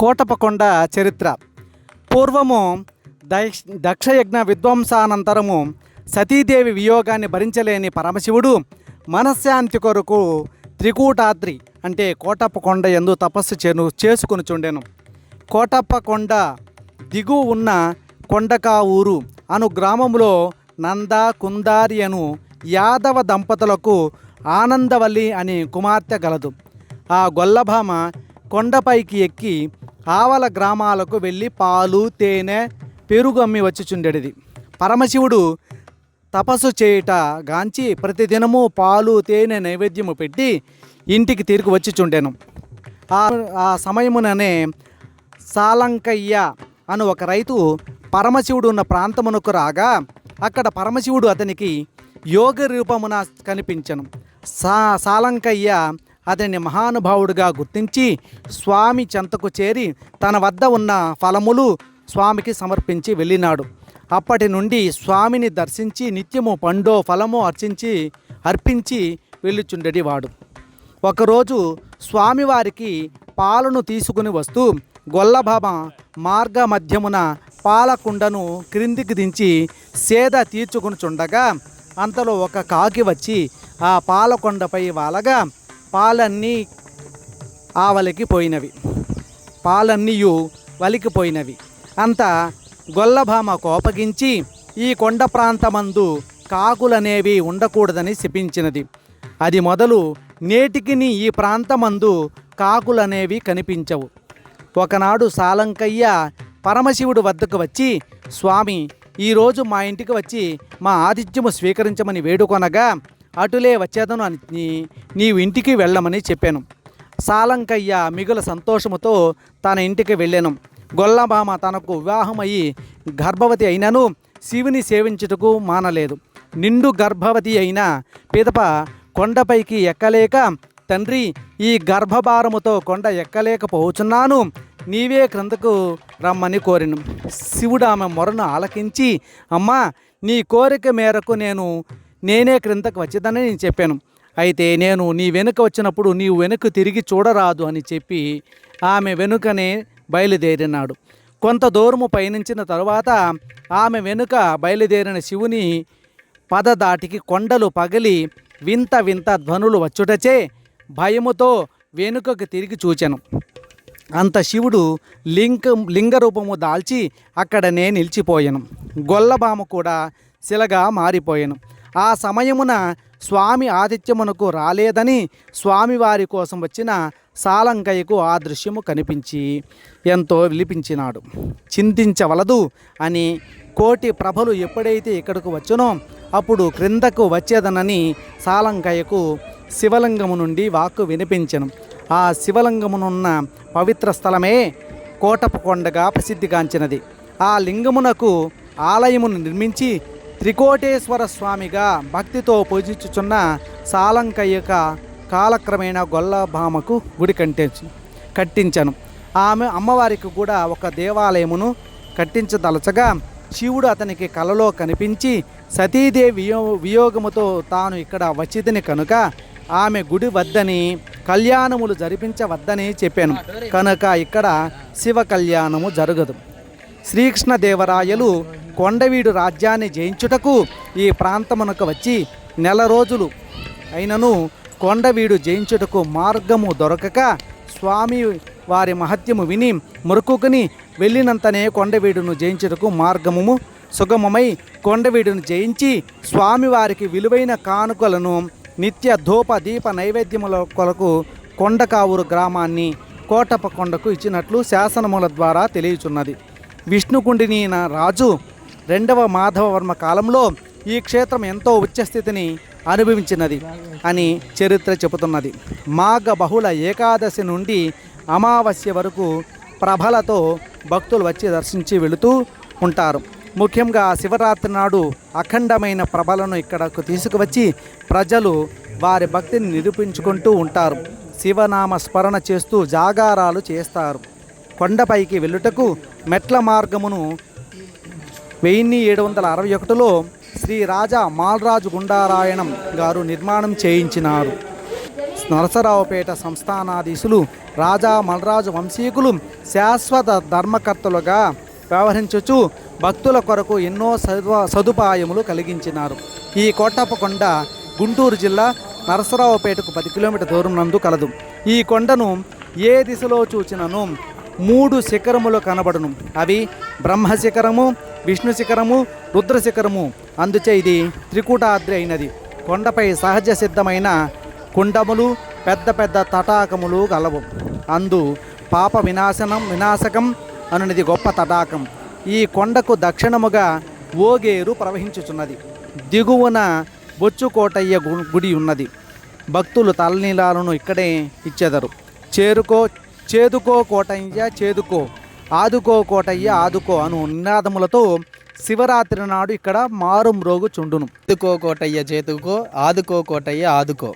కోటపకొండ చరిత్ర. పూర్వము దక్ష దక్షయజ్ఞ విధ్వంసానంతరము సతీదేవి వియోగాన్ని భరించలేని పరమశివుడు మనశ్శాంతి కొరకు త్రికూటాద్రి అంటే కోటప్పకొండ ఎందు తపస్సు చేను చేసుకుని చుండెను. కోటప్పకొండ దిగు ఉన్న కొండకావూరు అను గ్రామంలో నంద కుందారి అను యాదవ దంపతులకు ఆనందవల్లి అనే కుమార్తె గలదు. ఆ గొల్లభామ కొండపైకి ఎక్కి ఆవల గ్రామాలకు వెళ్ళి పాలు తేనె పెరుగు అమ్మి వచ్చిచుండెడిది. పరమశివుడు తపస్సు చేయుట గాంచి ప్రతిదినము పాలు తేనె నైవేద్యము పెట్టి ఇంటికి తిరిగి వచ్చిచుండెను. ఆ ఆ సమయముననే సాలంకయ్య అను ఒక రైతు పరమశివుడు ఉన్న ప్రాంతమునకు రాగా అక్కడ పరమశివుడు అతనికి యోగ రూపమున కనిపించను. సా సాలంకయ్య అతని మహానుభావుడిగా గుర్తించి స్వామి చెంతకు చేరి తన వద్ద ఉన్న ఫలములు స్వామికి సమర్పించి వెళ్ళినాడు. అప్పటి నుండి స్వామిని దర్శించి నిత్యము పండో ఫలమో అర్చించి అర్పించి వెళ్ళుచుండేవాడు ఒకరోజు స్వామివారికి పాలను తీసుకుని వస్తూ గొల్లభామ మార్గ మధ్యమున పాలకుండను క్రిందికి దించి సేద తీర్చుకుని చుండగా అంతలో ఒక కాకి వచ్చి ఆ పాలకొండపై వాలగా పాలన్నీ ఆవలికి పోయినవి. పాలన్నీయు వలికిపోయినవి అంత గొల్లభామ కోపగించి ఈ కొండ ప్రాంతమందు కాకులనేవి ఉండకూడదని శపించినది. అది మొదలు నేటికిని ఈ ప్రాంతమందు కాకులనేవి కనిపించవు. ఒకనాడు సాలంకయ్య పరమశివుడు వద్దకు వచ్చి స్వామి ఈరోజు మా ఇంటికి వచ్చి మా ఆతిథ్యము స్వీకరించమని వేడుకొనగా అటులే వచ్చేదను అని నీవు ఇంటికి వెళ్ళమని చెప్పాను. సాలంకయ్య మిగుల సంతోషముతో తన ఇంటికి వెళ్ళాను. గొల్లభామ తనకు వివాహమయ్యి గర్భవతి అయినను శివుని సేవించుటకు మానలేదు. నిండు గర్భవతి అయిన పిదప కొండపైకి ఎక్కలేక తండ్రి ఈ గర్భభారముతో కొండ ఎక్కలేకపోతున్నాను నీవే క్రిందకు రమ్మని కోరిను. శివుడు ఆమె మొరను ఆలకించి అమ్మా నీ కోరిక మేరకు నేను నేనే క్రిందకు వచ్చేదని నేను చెప్పాను. అయితే నేను నీ వెనుక వచ్చినప్పుడు నీవు వెనుక తిరిగి చూడరాదు అని చెప్పి ఆమె వెనుకనే బయలుదేరినాడు. కొంత దూరము పయనించిన తరువాత ఆమె వెనుక బయలుదేరిన శివుని పద దాటికి కొండలు పగిలి వింత వింత ధ్వనులు వచ్చుటచే భయముతో వెనుకకు తిరిగి చూచాను. అంత శివుడు లింగ లింగ రూపము దాల్చి అక్కడనే నిలిచిపోయాను. గొల్లబామ కూడా శిలగా మారిపోయాను. ఆ సమయమున స్వామి ఆతిథ్యమునకు రాలేదని స్వామివారి కోసం వచ్చిన సాలంకయ్యకు ఆ దృశ్యము కనిపించి ఎంతో విలిపించినాడు. చింతించవలదు అని కోటి ప్రభలు ఎప్పుడైతే ఇక్కడకు వచ్చునో అప్పుడు క్రిందకు వచ్చేదనని సాలంకయ్యకు శివలింగము నుండి వాక్కు వినిపించను. ఆ శివలింగమునున్న పవిత్ర స్థలమే కోటపు కొండగా ప్రసిద్ధిగాంచినది. ఆ లింగమునకు ఆలయమును నిర్మించి త్రికోటేశ్వర స్వామిగా భక్తితో పూజించుచున్న సాలంకయ్యక కాలక్రమేణా గొల్లభామకు గుడి కట్టించు కట్టించను. ఆమె అమ్మవారికి కూడా ఒక దేవాలయమును కట్టించదలచగా శివుడు అతనికి కలలో కనిపించి సతీదేవి వియో వియోగముతో తాను ఇక్కడ వచ్చిదని కనుక ఆమె గుడి వద్దని కళ్యాణములు జరిపించవద్దని చెప్పాను. కనుక ఇక్కడ శివ కళ్యాణము జరగదు. శ్రీకృష్ణదేవరాయలు కొండవీడు రాజ్యాన్ని జయించుటకు ఈ ప్రాంతమునకు వచ్చి నెల రోజులు. అయినను కొండవీడు జయించుటకు మార్గము దొరకక స్వామి వారి మహత్యము విని మురుకుకుని వెళ్ళినంతనే కొండవీడును జయించుటకు మార్గము సుగమమై కొండవీడును జయించి స్వామివారికి విలువైన కానుకలను నిత్య ధూప దీప నైవేద్యముల కొరకు కొండకావూరు గ్రామాన్ని కోటప కొండకు ఇచ్చినట్లు శాసనముల ద్వారా తెలియచున్నది. విష్ణుకుండిన రాజు రెండవ మాధవవర్మ కాలంలో ఈ క్షేత్రం ఎంతో ఉచ్చస్థితిని అనుభవించినది అని చరిత్ర చెబుతున్నది. మాఘ బహుళ ఏకాదశి నుండి అమావాస్య వరకు ప్రభలతో భక్తులు వచ్చి దర్శించి వెళుతూ ఉంటారు. ముఖ్యంగా శివరాత్రి నాడు అఖండమైన ప్రభలను ఇక్కడకు తీసుకువచ్చి ప్రజలు వారి భక్తిని నిరూపించుకుంటూ ఉంటారు. శివనామ స్మరణ చేస్తూ జాగారాలు చేస్తారు. కొండపైకి వెళ్ళుటకు మెట్ల మార్గమును వెయ్యి ఏడు వందల అరవై ఒకటిలో శ్రీ రాజా మాల్రాజు గుండారాయణం గారు నిర్మాణం చేయించినారు. నరసరావుపేట సంస్థానాధీశులు రాజా మలరాజు వంశీకులు శాశ్వత ధర్మకర్తలుగా వ్యవహరించుచు భక్తుల కొరకు ఎన్నో సదు సదుపాయములు కలిగించినారు. ఈ కోటప్పకొండ గుంటూరు జిల్లా నరసరావుపేటకు పది కిలోమీటర్ దూరం నందు కలదు. ఈ కొండను ఏ దిశలో చూచినను? మూడు శిఖరములు కనబడును. అవి బ్రహ్మ శిఖరము విష్ణు శిఖరము రుద్ర శిఖరము. అందుచే ఇది త్రికూటాద్రి అయినది. కొండపై సహజ సిద్ధమైన కుండములు పెద్ద పెద్ద తటాకములు గలవు. అందు పాప వినాశనం వినాశకం అనునది గొప్ప తటాకం. ఈ కొండకు దక్షిణముగా ఓగేరు ప్రవహించుచున్నది. దిగువన బొచ్చుకోటయ్య గు- గుడి ఉన్నది. భక్తులు తలనీలాలను ఇక్కడే ఇచ్చెదరు. చేరుకో చేదుకో కోటయ్య చేదుకో. ఆదుకో కోటయ్య ఆదుకో అను నినాదములతో శివరాత్రి నాడు ఇక్కడ మారుమ్రోగు చుండును. ఆదుకో కోటయ్య చేతుకో ఆదుకో కోటయ్య ఆదుకో.